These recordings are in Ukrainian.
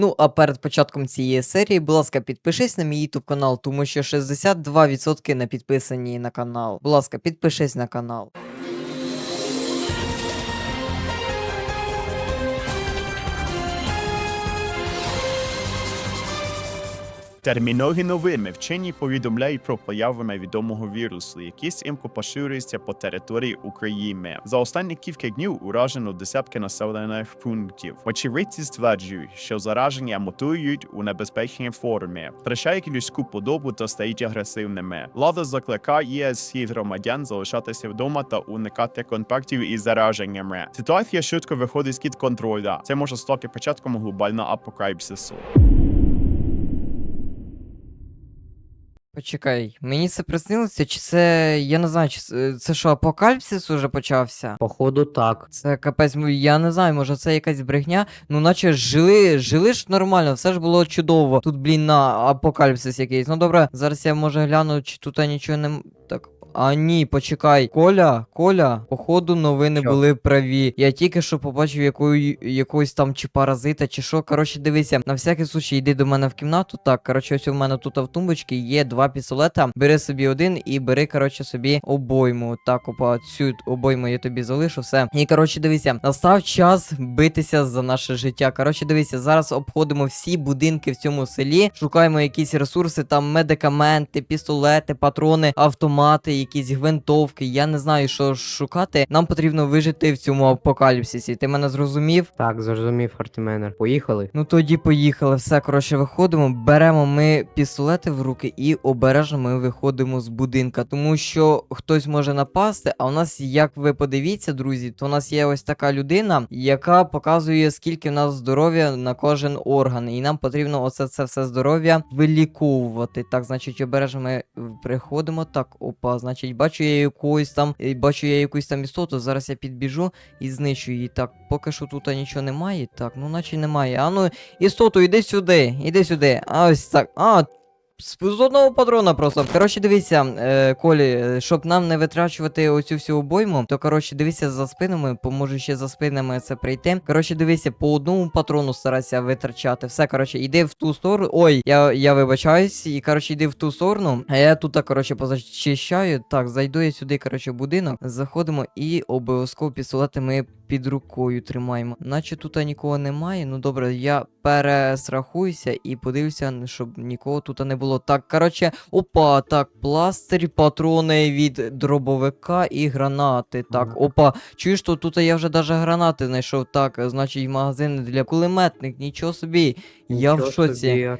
Ну, а перед початком цієї серії, будь ласка, підпишись на мій YouTube канал, тому що 62% не підписані на канал. Будь ласка, підпишись на канал. Термінові новини вчені повідомляють про появу невідомого вірусу, який стрімко поширюється по території України. За останні кілька днів уражено десятки населених пунктів. Очевидці стверджують, що зараження мутують у небезпечній формі, втрачають людську подобу та стають агресивними. Влада закликає всіх громадян залишатися вдома та уникати контактів із зараженнями. Ситуація швидко виходить з-під контролю. Це може стати початком глобального апокаліпсису. Почекай, мені це приснилося, чи це. Я не знаю, чи це, це що, апокаліпсис уже почався? Походу, так. Це капець, я не знаю, може це якась брехня. Ну, наче жили, жили ж нормально, все ж було чудово. Тут, блін, на апокаліпсис якийсь. Ну добре, зараз я може гляну, чи тут нічого не. Так. А ні, почекай. Коля, Коля, походу, новини Що? були праві. Я тільки що побачив якої, якогось там чи паразита, чи що. Коротше, дивися, на всякий случай йди до мене в кімнату. Так, коротше, ось у мене тут в тумбочці є два пістолета. Бери собі один і бери, коротше, собі обойму. Так, опа, цю обойму я тобі залишу, все. І коротше, дивися, настав час битися за наше життя. Коротше, дивися, зараз обходимо всі будинки в цьому селі, шукаємо якісь ресурси, там медикаменти, пістолети, патрони, автомати, якісь гвинтовки. Я не знаю, що шукати. Нам потрібно вижити в цьому апокаліпсисі. Ти мене зрозумів? Так, зрозумів Артеменер. Поїхали. Ну тоді поїхали. Все, коротше, виходимо, беремо ми пістолети в руки і обережно ми виходимо з будинка. Тому що хтось може напасти, а у нас, як ви подивіться, друзі, то у нас є ось така людина, яка показує, скільки в нас здоров'я на кожен орган. І нам потрібно оце це все здоров'я виліковувати. Так, значить, обережно ми приходимо. Так, опа, значить, бачу я якусь там, е, бачу я якусь там істоту. Зараз я підбіжу і знищу її. Так, поки що тут нічого немає. Так, ну наче немає. А ну, істоту, іди сюди, іди сюди. А ось так. А, з одного патрона просто. Коротше, дивіться, е, Колі, е, щоб нам не витрачувати оцю всю обойму, то коротше, дивіться за спинами, поможу ще за спинами це прийти. Коротше, дивіться, по одному патрону старайся витрачати. Все, коротше, іди в ту сторону. Ой, я, я вибачаюсь, і коротше, йди в ту сторону. А я тут, коротше, позачищаю. Так, зайду я сюди, коротше, будинок. Заходимо і обов'язково пістолети ми під рукою тримаємо. Наче тут нікого немає. Ну добре, я перестрахуюся і подивлюся, щоб нікого тут не було. Так, коротше, опа, так, пластир, патрони від дробовика і гранати. Так, опа, чуєш, то тут я вже даже гранати знайшов. Так, значить, магазин для кулеметник, нічого собі. Я в шоці.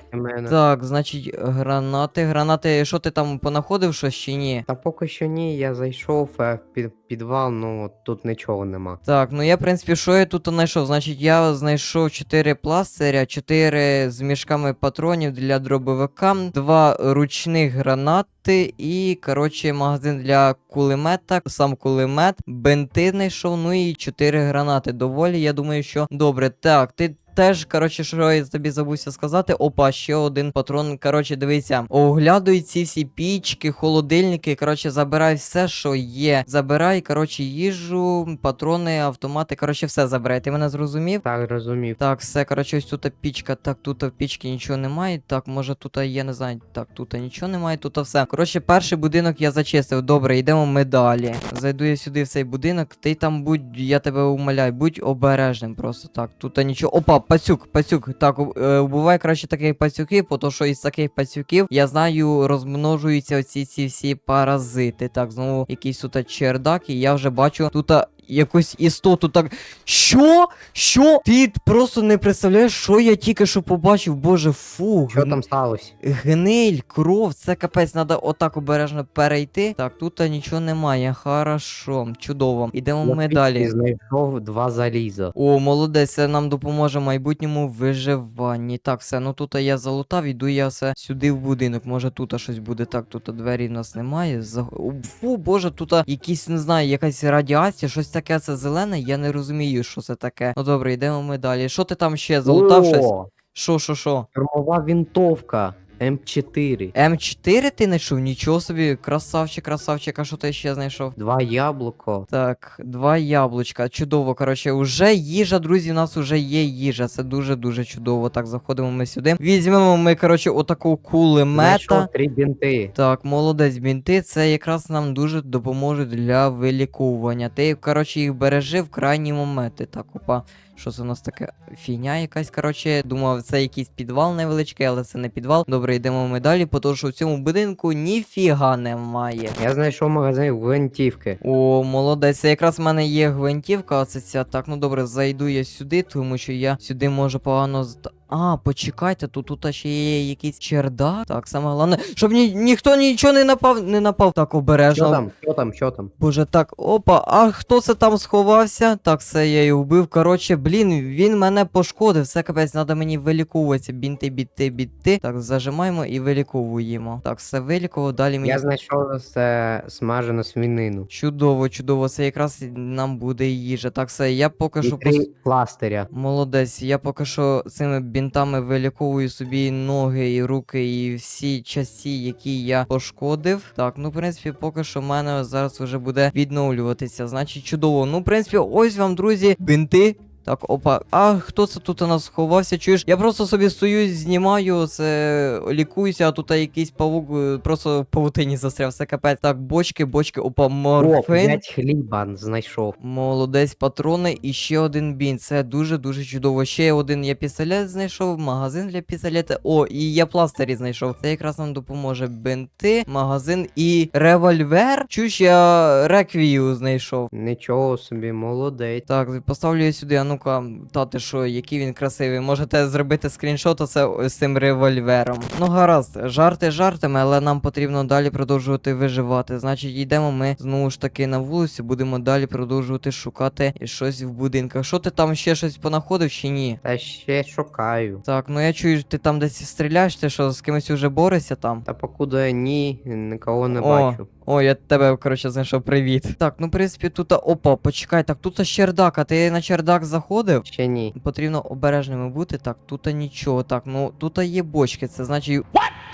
Так, значить, гранати, гранати, що ти там понаходив щось чи ні? Та поки що ні, я зайшов е, в під, підвал, ну тут нічого нема. Так, ну я, в принципі, що я тут знайшов? Значить, я знайшов 4 пластиря, 4 з мішками патронів для дробовика, 2 ручних гранати і, коротше, магазин для кулемета, сам кулемет, бенти знайшов, ну і 4 гранати. Доволі, я думаю, що добре. Так, ти. Теж, коротше, що я тобі забувся сказати. Опа, ще один патрон. Коротше, дивися, оглядуй ці всі пічки, холодильники. Коротше, забирай все, що є. Забирай, коротше, їжу, патрони, автомати. Коротше, все забирай. Ти мене зрозумів? Так, розумів. Так, все, коротше, ось тут пічка. Так, тут в пічці нічого немає. Так, може тут я не знаю. Так, тут нічого немає, тут все. Коротше, перший будинок я зачистив. Добре, йдемо ми далі. Зайду я сюди в цей будинок. Ти там будь, я тебе умоляю, будь обережним просто так. Тут нічого. Опа, пацюк, пацюк. Так, е, краще таких пацюків, бо що із таких пацюків, я знаю, розмножуються оці ці всі паразити. Так, знову якийсь тут чердак, і я вже бачу тут якусь істоту так. Що? Що? Ти просто не представляєш, що я тільки що побачив, боже, фу. Що там сталося? Гниль, кров, це капець, треба отак обережно перейти. Так, тут нічого немає. Хорошо, чудово. Ідемо Я ми тільки далі. знайшов два заліза. О, молодець, це нам допоможе в майбутньому виживанні. Так, все, ну тут я залутав, іду я все сюди в будинок. Може тут щось буде. Так, тут двері в нас немає. За... О, Фу, боже, тут якісь, не знаю, якась радіація, щось таке це зелене, я не розумію, що це таке. Ну добре, йдемо ми далі. Що ти там ще залутав щось? О, Що, що, що? Штурмова вінтовка. М4. М4 ти знайшов? Нічого собі, красавчик, красавчик, а що ти ще знайшов? Два яблуко. Так, два яблучка. Чудово. Коротше, уже їжа, друзі, у нас уже є їжа. Це дуже-дуже чудово. Так, заходимо ми сюди. Візьмемо ми, коротше, отаку кулемета. Три бінти. Так, молодець, бінти, це якраз нам дуже допоможе для вилікування. Ти, коротше, їх бережи в крайні моменти. Так, опа, що це у нас таке? Фіня якась, коротше, думав, це якийсь підвал невеличкий, але це не підвал. Добре, йдемо ми далі, тому що в цьому будинку ніфіга немає. Я знайшов магазин гвинтівки. О, молодець, це якраз в мене є гвинтівка, оце ця. Так, ну добре, зайду я сюди, тому що я сюди можу погано. А, почекайте, тут, тут ще є якийсь чердак. Так, саме головне, щоб ні, ніхто нічого не напав, не напав. Так, обережно. Що там? Що там? Що там? Боже, так, опа, а хто це там сховався? Так, все, я його вбив. Коротше, блін, він мене пошкодив. Все капець, треба мені виліковуватися. Бінти, біти, біти. Так, зажимаємо і виліковуємо. Так, все вилікував, далі мені. Я знайшов це смажену свинину. Чудово, чудово, це якраз нам буде їжа. Так, все, я поки І що три пос... пластиря. Молодець, я поки що цими бінтами виліковую собі ноги, і руки, і всі часі, які я пошкодив. Так, ну в принципі, поки що в мене зараз вже буде відновлюватися. Значить, чудово. Ну, в принципі, ось вам, друзі, бінти. Так, опа. А хто це тут у нас сховався? Чуєш? Я просто собі стою, знімаю, це лікуюся, а тут якийсь павук е, просто в павутині застряв. Все капець. Так, бочки, бочки, опа, О, морфин. п'ять хліба знайшов. Молодець патрони і ще один бін. Це дуже-дуже чудово. Ще один я пістолет знайшов, магазин для пістолета. О, і я пластирі знайшов. Це якраз нам допоможе бинти, магазин і револьвер. Чуєш, я реквію знайшов. Нічого собі, молодець. Так, поставлю я сюди, а ну-ка, та ти що, який він красивий. Можете зробити скріншот оце з цим револьвером. Ну гаразд, жарти жартами, але нам потрібно далі продовжувати виживати. Значить, йдемо ми знову ж таки на вулицю, будемо далі продовжувати шукати щось в будинках. Що ти там ще щось понаходив чи ні? Та ще шукаю. Так, ну я чую, ти там десь стріляєш, ти що, з кимось уже борешся там? Та покуди ні, нікого не О. бачу. О, я тебе, коротше, знайшов привіт. Так, ну в принципі, тут. Опа, почекай, так тут чердак, а ти на чердак заходив? Ще ні. Потрібно обережними бути. Так, тут нічого. Так, ну тут є бочки. Це значить.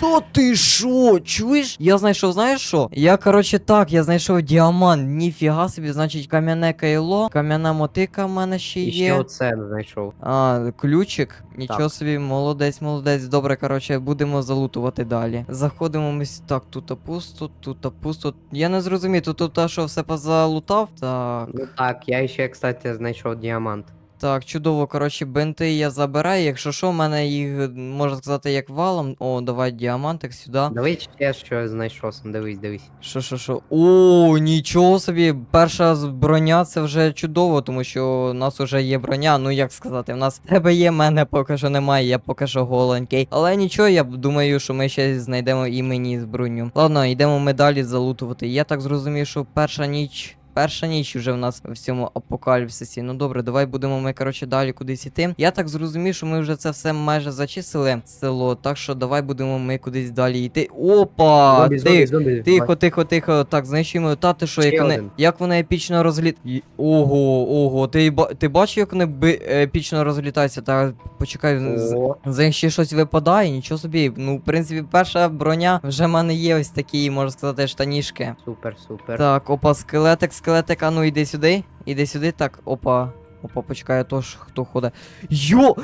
То ти що? Чуєш? Я знайшов, знаєш що? Я, коротше, так, я знайшов діамант. Ніфіга собі, значить, кам'яне кайло, кам'яна мотика в мене ще І ще є. оце знайшов. А, ключик. Нічого Так. собі, молодець, молодець. Добре, коротше, будемо залутувати далі. Заходимо ми. Так, тут пусто, тут пусто. Я не зрозумів, тут тут що все позалутав? Так. Ну так, я ще, кстати, знайшов діамант. Так, чудово, коротше, бинти я забираю. Якщо що, в мене їх можна сказати як валом. О, давай діамантик сюди. Дивись, ще що знайшов сам, дивись, дивись. Що, що, що? О, нічого собі. Перша броня це вже чудово, тому що у нас вже є броня. Ну як сказати, в нас тебе є, мене поки що немає, я поки що голенький. Але нічого, я думаю, що ми ще знайдемо і мені з броню. Ладно, йдемо ми далі залутувати. Я так зрозумів, що перша ніч. Перша ніч вже в нас в цьому апокаліпсисі. Ну добре, давай будемо ми, коротше, далі кудись іти. Я так зрозумів, що ми вже це все майже зачистили село. Так що давай будемо ми кудись далі йти. Опа! Зомбі, ти, зомбі, зомбі. Тихо, тихо, тихо. Так, знищуємо. Та ти що, як вони, як вони епічно розліт. Ого, ого, ти, ти бачив, як вони би, епічно розлітаються? Та почекай, з- за них ще щось випадає, нічого собі. Ну, в принципі, перша броня вже в мене є ось такі, можна сказати, штанішки. супер, супер. Так, опа, скелетик, скелетик, а ну іди сюди. Іди сюди, так, опа. Опа, почекай, то ж хто ходить. Йо!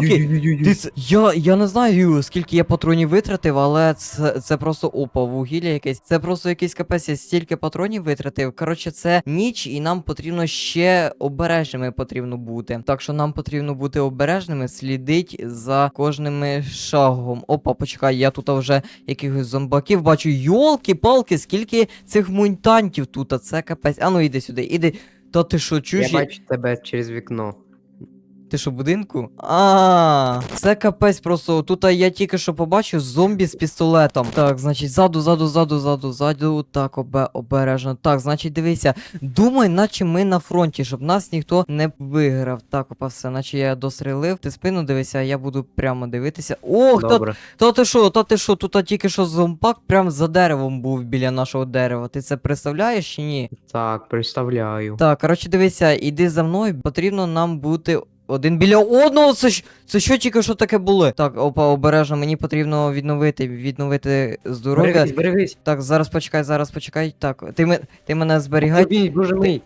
Ой-ой-ой-ой-ой. Ти, я, я не знаю, скільки я патронів витратив, але це, це просто опа, вугілля якесь. Це просто якийсь капець, я стільки патронів витратив. Коротше, це ніч, і нам потрібно ще обережними потрібно бути. Так що нам потрібно бути обережними, слідить за кожним шагом. Опа, почекай, я тут вже якихось зомбаків бачу. Йолки-палки, скільки цих мунтантів тут, а це капець. А ну іди сюди, іди. Та ти що, чуєш? Я бачу тебе через вікно. Ти що, в будинку? А, це капець просто. Тут я тільки що побачив зомбі з пістолетом. Так, значить, ззаду, ззаду, ззаду, ззаду, ззаду. Так, обе, обережно. Так, значить, дивися. Думай, наче ми на фронті, щоб нас ніхто не виграв. Так, опа, все, наче я дострілив. Ти спину дивися, а я буду прямо дивитися. Ох, та, Добре. та ти що, та ти що, тут тільки що зомбак прямо за деревом був біля нашого дерева. Ти це представляєш чи ні? Так, представляю. Так, коротше, дивися, іди за мною. Потрібно нам бути один біля одного. Це, ж- це що тільки що таке було? Так, опа, обережно, мені потрібно відновити, відновити здоров'я. Берегись, берегись. Так, зараз почекай, зараз почекай. Так, ти, ти мене зберігай. Бій, боже мій.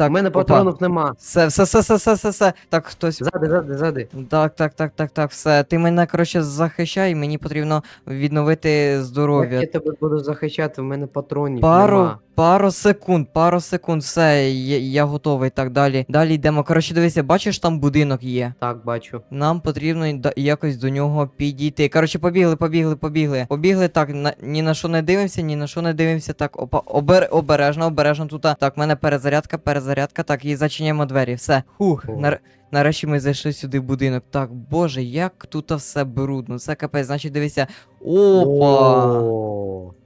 Так, У мене опа. патронів нема. Все, все, все, все, все, все, все. Так, хтось. Ззади, ззади, ззади. Так, так, так, так, так, все. Ти мене, коротше, захищай, мені потрібно відновити Як здоров'я. я тебе буду захищати, в мене патронів Пару, нема. пару секунд, пару секунд, все, я, я готовий. Так, далі. Далі йдемо. Коротше, дивися, бачиш, там будинок є. Так, бачу. Нам потрібно й да- якось до нього підійти. Коротше, побігли, побігли, побігли. Побігли так, на, ні на що не дивимося, ні на що не дивимося. Так, опа, обер, обережно, обережно тут. Так, в мене перезарядка, перезарядка. Так, і зачиняємо двері. Все. Хух, нар, нарешті ми зайшли сюди в будинок. Так, боже, як тут все брудно. Це капець, значить, дивися. Опа!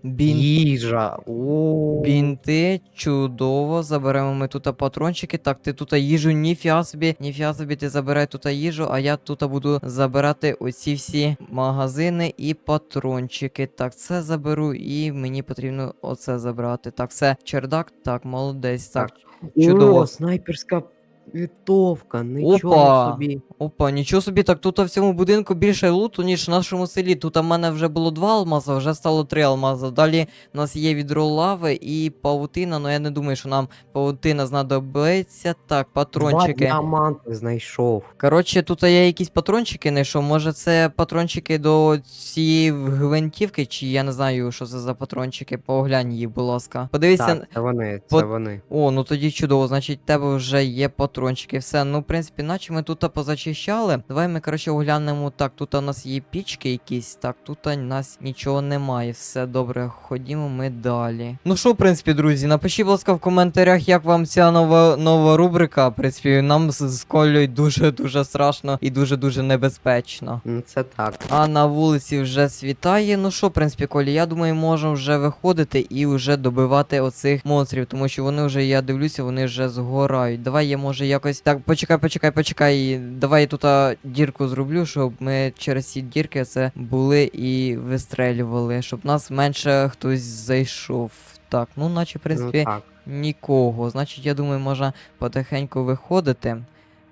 Бін... Їжа. О. Бінти, чудово, заберемо ми тут патрончики. Так, ти тут їжу, ніфіа собі, ніфіа собі, ти забирай тут їжу, а я тут буду забирати оці всі магазини і патрончики. Так, це заберу, і мені потрібно оце забрати. Так, це чердак, так, молодець. Так, чудово. О, снайперська вітовка, нічого Опа. собі. опа, нічого собі, так тут в цьому будинку більше луту, ніж в нашому селі. Тут у мене вже було два алмаза, вже стало три алмаза. Далі у нас є відро лави і павутина, але я не думаю, що нам павутина знадобиться. Так, Два патрончики. діаманти знайшов. Коротше, тут я якісь патрончики знайшов. Може це патрончики до цієї гвинтівки, чи я не знаю, що це за патрончики. Поглянь їх, будь ласка. Подивися. Так, це вони, це Пот- вони. О, ну тоді чудово, значить, в тебе вже є патрончики. Все, ну, в принципі, наче ми тут позачищали. Давай ми, коротше, оглянемо. Так, тут у нас є пічки якісь. Так, тут у нас нічого немає. Все добре, ходімо ми далі. Ну що, в принципі, друзі, напишіть, будь ласка, в коментарях, як вам ця нова, нова рубрика. В принципі, нам з, з Колею дуже-дуже страшно і дуже-дуже небезпечно. Ну, Це так. А на вулиці вже світає. Ну що, в принципі, Колі, я думаю, можемо вже виходити і вже добивати оцих монстрів, тому що вони вже, я дивлюся, вони вже згорають. Давай я може якось. Так, почекай, почекай, почекай. Давай я тут а, дірку зроблю, щоб ми через ці дірки це були і вистрелювали, щоб нас менше хтось зайшов. Так, ну наче, в принципі, Ну, так. нікого. Значить, я думаю, можна потихеньку виходити.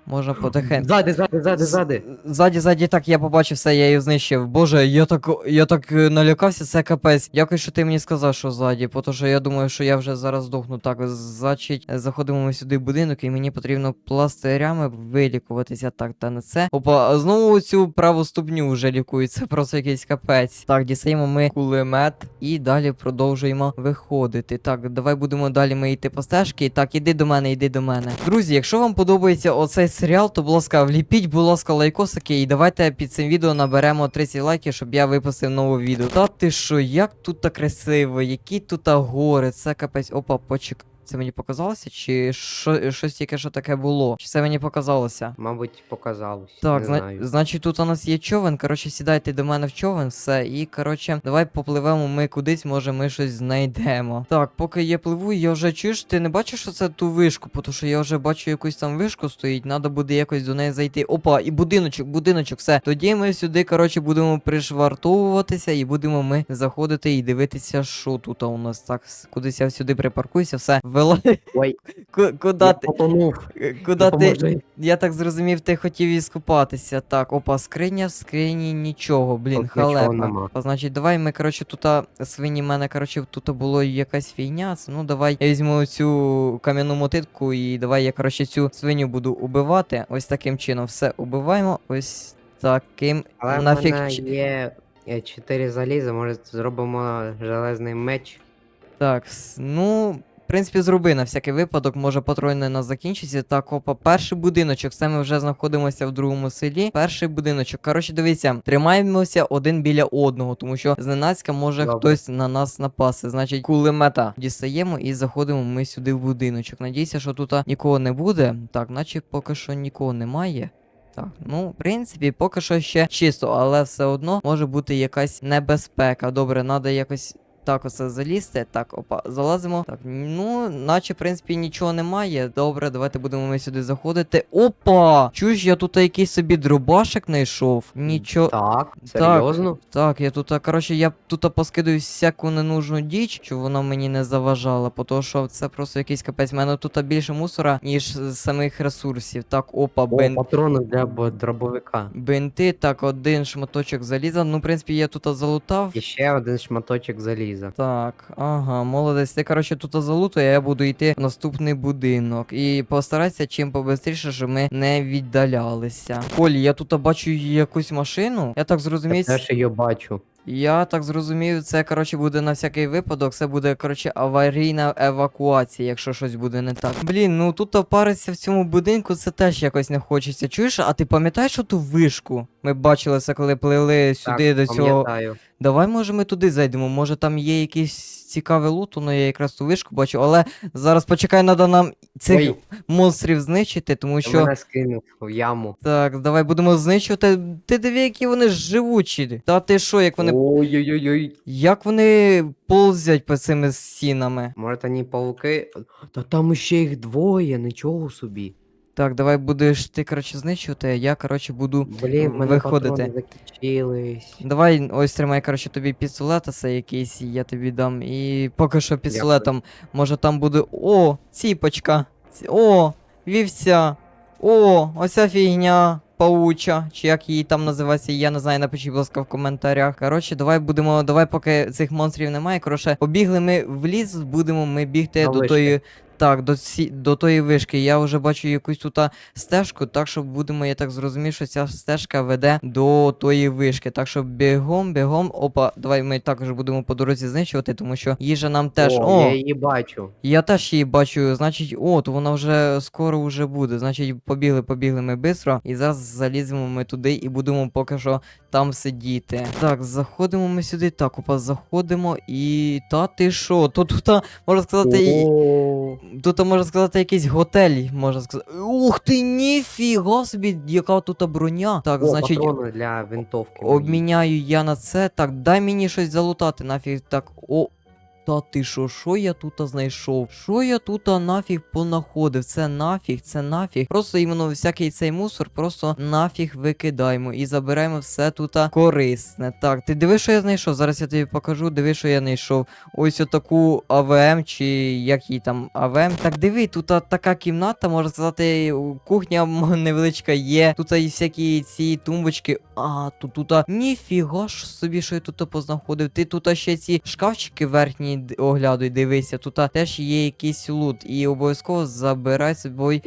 Можна потихеньку. Ззади, ззади, ззади, ззади. Ззаді, ззаді, так, я побачив все, я її знищив. Боже, я так, я так е, налякався, це капець. Дякую, що ти мені сказав, що ззаді, тому що я думаю, що я вже зараз здохну. Так, значить, е, заходимо ми сюди в будинок, і мені потрібно пластирями вилікуватися. Так, та не це. Опа, знову цю праву ступню вже лікують, це просто якийсь капець. Так, дістаємо ми кулемет і далі продовжуємо виходити. Так, давай будемо далі ми йти по стежки. Так, іди до мене, іди до мене. Друзі, якщо вам подобається оцей серіал, то, будь ласка, вліпіть, будь ласка, лайкосики, і давайте під цим відео наберемо 30 лайків, щоб я випустив нове відео. Та ти що, як тут так красиво, які тут гори, це капець. Опа, почек. Це мені показалося? Чи що, щось тільки що таке було? Чи це мені показалося? Мабуть, показалось. Так, не зна- знаю. значить, тут у нас є човен. Коротше, сідайте до мене в човен, все. І коротше, давай попливемо ми кудись, може ми щось знайдемо. Так, поки я пливу, я вже чуєш, ти не бачиш, що це ту вишку, тому що я вже бачу якусь там вишку стоїть, треба буде якось до неї зайти. Опа, і будиночок, будиночок, все. Тоді ми сюди, коротше, будемо пришвартовуватися і будемо ми заходити і дивитися, що тут у нас. Так, кудись я сюди припаркуюся, все. Вела. Ой, Ку- Куди я ти? потонув. Куди ти? Допоможи. Я так зрозумів, ти хотів іскупатися. Так, опа, скриня, в скрині нічого, блін, Тут нічого халепа. нема. А значить, давай ми, коротше, тут свині в мене, коротше, тут було якась фігня. це, Ну, давай я візьму цю кам'яну мотитку і давай я, коротше, цю свиню буду убивати. Ось таким чином все убиваємо. Ось таким Але в нафіг. мене чи- є е, чотири заліза, може зробимо железний меч. Так, с- ну. Принципі, зроби на всякий випадок, може патрони нас закінчаться. Так, опа, перший будиночок. Це ми вже знаходимося в другому селі. Перший будиночок. Коротше, дивіться, тримаємося один біля одного, тому що зненацька може Добре. хтось на нас напасти. Значить, кулемета дістаємо і заходимо ми сюди в будиночок. Надіюся, що тут нікого не буде. Так, наче поки що нікого немає. Так, ну, в принципі, поки що ще чисто, але все одно може бути якась небезпека. Добре, треба якось так оце залізти. Так, опа, залазимо. Так, ну, наче, в принципі, нічого немає. Добре, давайте будемо ми сюди заходити. Опа! Чуєш, я тут якийсь собі дробашик знайшов. Нічого. Так, серйозно? Так, я тут, а, коротше, я тут поскидаю всяку ненужну діч, щоб вона мені не заважала, бо то, що це просто якийсь капець. У мене тут більше мусора, ніж самих ресурсів. Так, опа, О, бен... патрони для дробовика. бинти, так, один шматочок заліза. Ну, в принципі, я тут залутав. І ще один шматочок заліза. Так, ага, молодець. Ти, коротше, тут залутує, я буду йти в наступний будинок. І постарайся чим побистріше, щоб ми не віддалялися. Колі, я тут бачу якусь машину. Я так зрозумів. Я теж її бачу. Я так зрозумів, це коротше буде на всякий випадок. Це буде коротше аварійна евакуація, якщо щось буде не так. Блін, ну тут паритися в цьому будинку, це теж якось не хочеться. Чуєш, а ти пам'ятаєш ту вишку? Ми бачили це, коли плили сюди так, до цього. пам'ятаю. Давай, може, ми туди зайдемо. Може там є якийсь цікавий лут, ну я якраз ту вишку бачу, але зараз почекай, треба нам цих Ой, монстрів знищити, тому що... що. мене скинув в яму. Так, давай будемо знищувати. Ти диви, які вони живучі. Та ти що, як вони Ой-ой-ой. Як вони ползять по цими стінами? Може, та ні павуки. Та там ще їх двоє, нічого собі. Так, давай будеш ти, коротше, знищувати, а я, коротше, буду. Блін, в мене Виходити. патрони закінчились. Давай, ось тримай, коротше, тобі пістолет, це якийсь, я тобі дам. І поки що пістолетом, може там буде. О, ціпочка. Ці- О, вівця. О, оця фігня. Пауча, чи як її там називається, я не знаю, напишіть, будь ласка, в коментарях. Коротше, давай будемо, давай, поки цих монстрів немає. Коротше, побігли ми в ліс, будемо ми бігти До до тої. Так, до, ці, до тої вишки. Я вже бачу якусь тут стежку, так що будемо, я так зрозумів, що ця стежка веде до тої вишки. Так що бігом, бігом. Опа, давай ми також будемо по дорозі знищувати, тому що їжа нам теж. О, О, я її бачу. я теж її бачу, значить, о, то вона вже скоро вже буде. Значить, побігли, побігли ми швидко. І зараз заліземо ми туди і будемо поки що там сидіти. Так, заходимо ми сюди. Так, опа, заходимо і. Та ти що? То тут, можна сказати, і- Тут можна сказати якийсь готель, можна сказати. Ух ти, ніфіга собі, яка тут броня. Так, О, значить, патрони для винтовки. обміняю я на це. Так, дай мені щось залутати, нафіг так. О. Та ти що, що я тут знайшов? Що я тут нафіг понаходив? Це нафіг, це нафіг. Просто іменно всякий цей мусор, просто нафіг викидаємо і забираємо все тут корисне. Так, ти диви, що я знайшов. Зараз я тобі покажу, диви, що я знайшов. Ось отаку АВМ, чи як її там АВМ. Так диви, тут така кімната, можна сказати, кухня невеличка є. Тут і всякі ці тумбочки. А, тут тут ніфіга ж собі, що я тут познаходив. Ти тут ще ці шкафчики верхні д- оглядуй, дивися. Тут теж є якийсь лут. І обов'язково забирай з собою.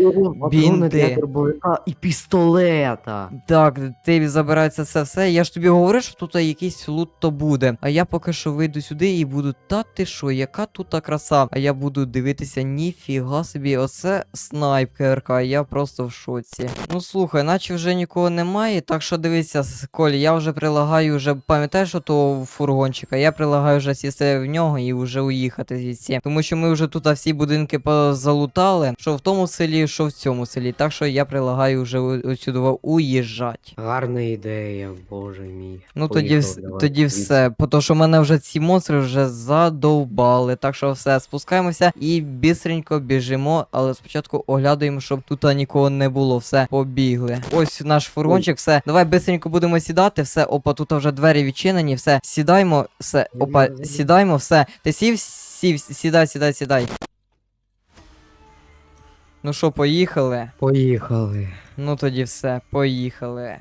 Бінти. для дробовика і пістолета. Так, ти забирається це все. Я ж тобі говорив, що тут якийсь лут то буде. А я поки що вийду сюди і буду. Та ти що, яка тут краса? А я буду дивитися, ніфіга собі, оце снайперка. Я просто в шоці. Ну слухай, наче вже нікого немає. Так що дивися, Колі, я вже прилагаю, вже пам'ятаєш того фургончика? Я прилагаю вже сісти в нього і вже уїхати звідси. Тому що ми вже тут всі будинки позалутали. Що в тому селі, що в цьому селі. Так що я прилагаю вже отсюди уїжджати. Гарна ідея, боже мій. Ну тоді, Поїхали, давай, тоді все. Тому що мене вже ці монстри вже задовбали. Так що все, спускаємося і бістренько біжимо, але спочатку оглядаємо, щоб тут нікого не було. Все, побігли. Ось наш фургончик, все. Давай бистренько будемо сідати, все. Опа, тут вже двері відчинені, все. Сідаємо, все. Опа, сідаємо, все. Ти сів, сів, сідай, сідай, сідай. Ну що, поїхали? Поїхали. Ну тоді все, поїхали.